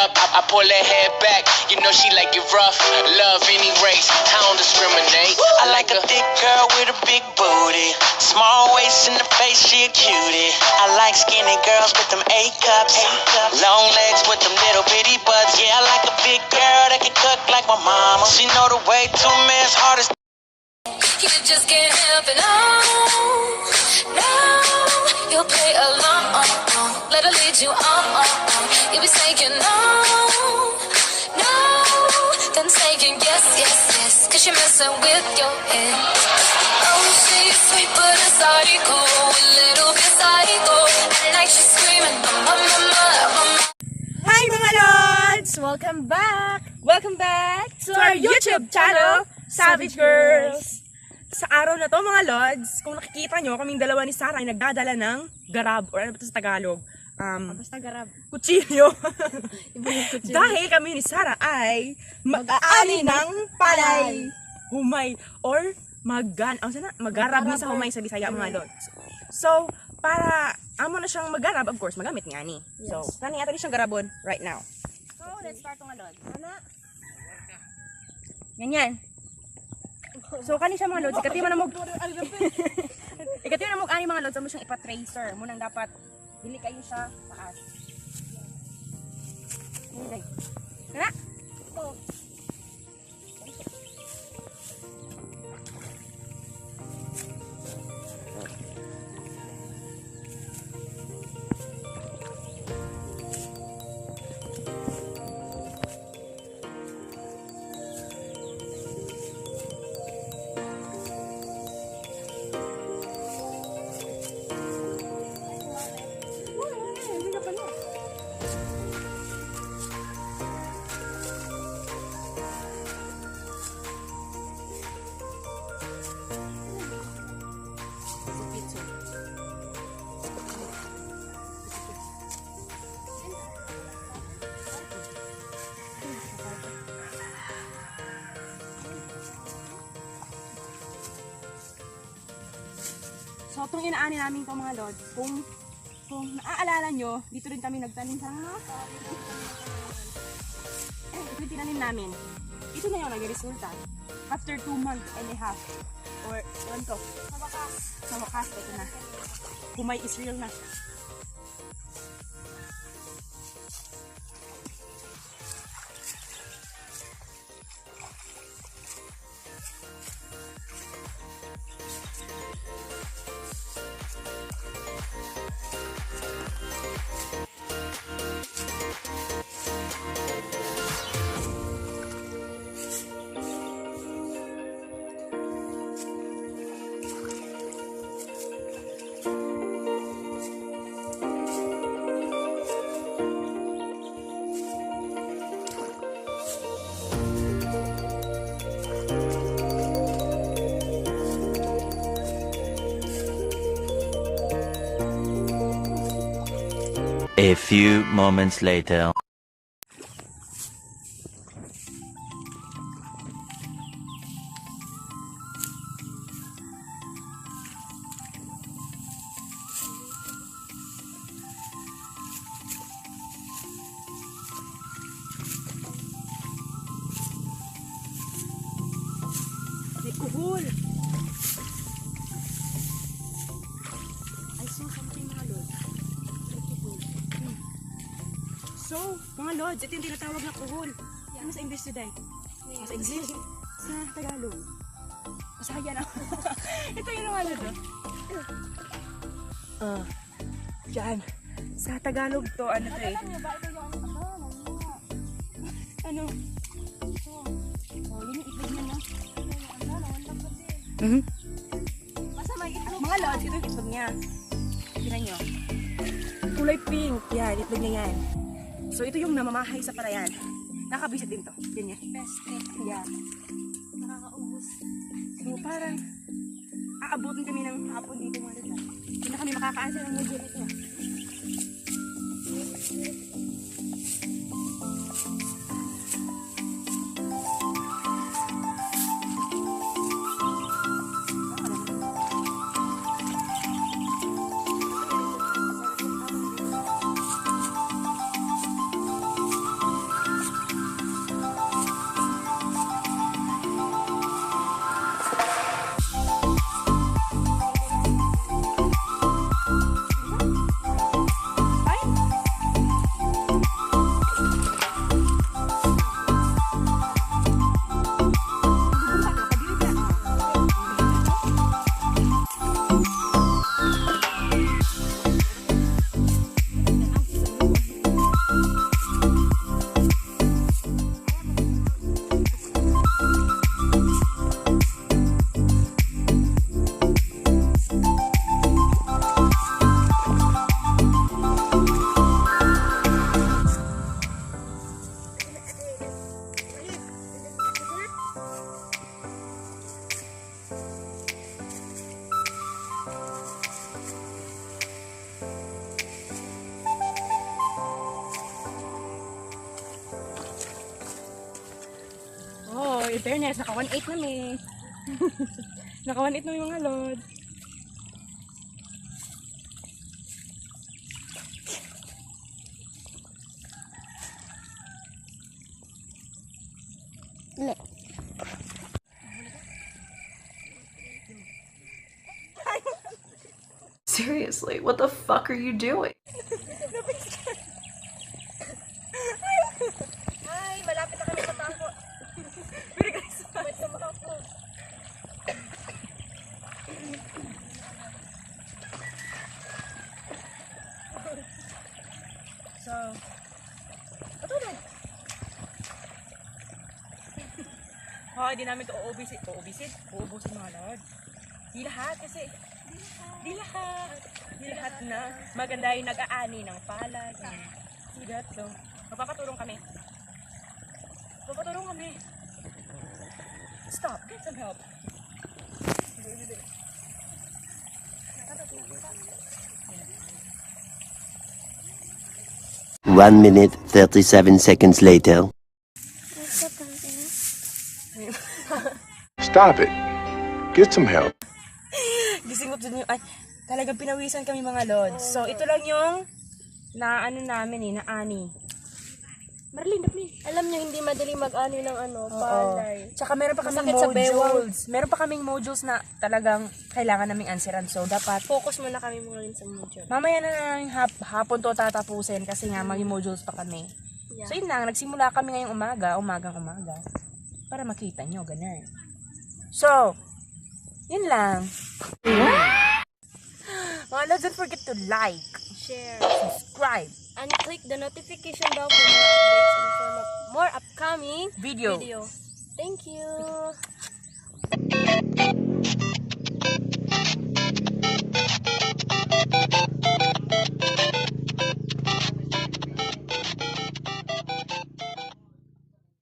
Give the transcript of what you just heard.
up, I, I pull her head back. You know she like it rough. Love any race, I don't discriminate. I like a thick girl with a big booty. Small waist in the face, she a cutie. I like skinny girls with them A cups. Long legs with them little bitty butts. Yeah, I like a big girl that can cook like my mama. She know the way men's heart is. You just can't help it. Oh, no, you'll play along. Uh, uh. Let her lead you on. You'll be saying no, no, then saying yes, yes, yes. Cause you're messing with your head. Oh, she's sweet but a psycho, a little bit psycho. At night she's screaming, mama, mama, mama. Hi mga Lods! Welcome back! Welcome back to our YouTube channel, Savage Girls! Sa araw na to mga Lods, kung nakikita nyo, kaming dalawa ni Sarah ay nagdadala ng garab, or ano ba ito sa Tagalog? Um, Basta garab. kutsilyo. Kutsilyo. Dahil kami ni Sarah ay mag-aani ng palay. Humay. Or maggan. Ang sana? Magarab ni sa humay sa Bisaya mga Lods. So, para amo na siyang magarab, of course, magamit nga ni. So, kani ato ni siyang garabon right now. So, let's start mga lods. Ano? Ganyan. So, kani siya mga lods. Ikati man na mog... Ikati man na mog ani mga lods. Amo siyang ipa-tracer. Munang dapat dili kayo siya taas. Dili. Kana? So, itong inaani namin itong mga lods, kung, kung naaalala nyo, dito rin kami nagtanim sa eh, ito yung tinanim namin. Ito na yung naging resulta. After 2 months and a half, or one to, sa wakas, sa wakas, ito na. Humay is real na. A few moments later. May lods, ito yung tinatawag na kuhol. Ano sa English today? Sa English? Sa Tagalog. Masaya na. ito yung mga lods. oh. Ah, yan. Sa Tagalog to, ano to eh? Ito ano, ano, oh, yun yung itlog niya, no? Mhm. Basta may itlog. Mga lods, ito yung itlog niya. Tingnan nyo. Kulay pink. Yan, itlog niya yan. So, ito yung namamahay sa palayan. Nakabisit din to. Yan yan. Peste. Yeah. Nakakaubos. So, parang aabutin kami ng hapon dito mga ah. Hindi na kami makaka-answer ng module ito. In fairness, naka 1.8 na may. naka 1.8 na may mga lods. Seriously, what the fuck are you doing? Oh, hindi namin ito uubisit. Uubisit? Uubusin mga lods. Di lahat kasi. Di lahat. Di lahat na. Maganda yung nag-aani ng palad. See that? So, magpapatulong kami. Magpapatulong kami. Stop. Get some help. One minute, 37 seconds later. Stop it. Get some help. Gising ko dun yung, ay, talagang pinawisan kami mga lods. So, ito lang yung na ano namin eh, na ani. Marlene, dapli. Alam niyo, hindi madali mag-ano ng ano, palay. Tsaka meron pa kaming Masakit sa bewang. modules. Meron pa kaming modules na talagang kailangan naming answeran. So, dapat Focus muna kami mga rin sa module. mamaya na lang hap, hapon to tatapusin kasi nga may modules pa kami. Yeah. So, yun lang. Nagsimula kami ngayong umaga, umagang umaga. Para makita nyo, ganun. So, yun lang. Well, oh, don't forget to like, share, subscribe, and click the notification bell for more updates and for more upcoming video. video. Thank you.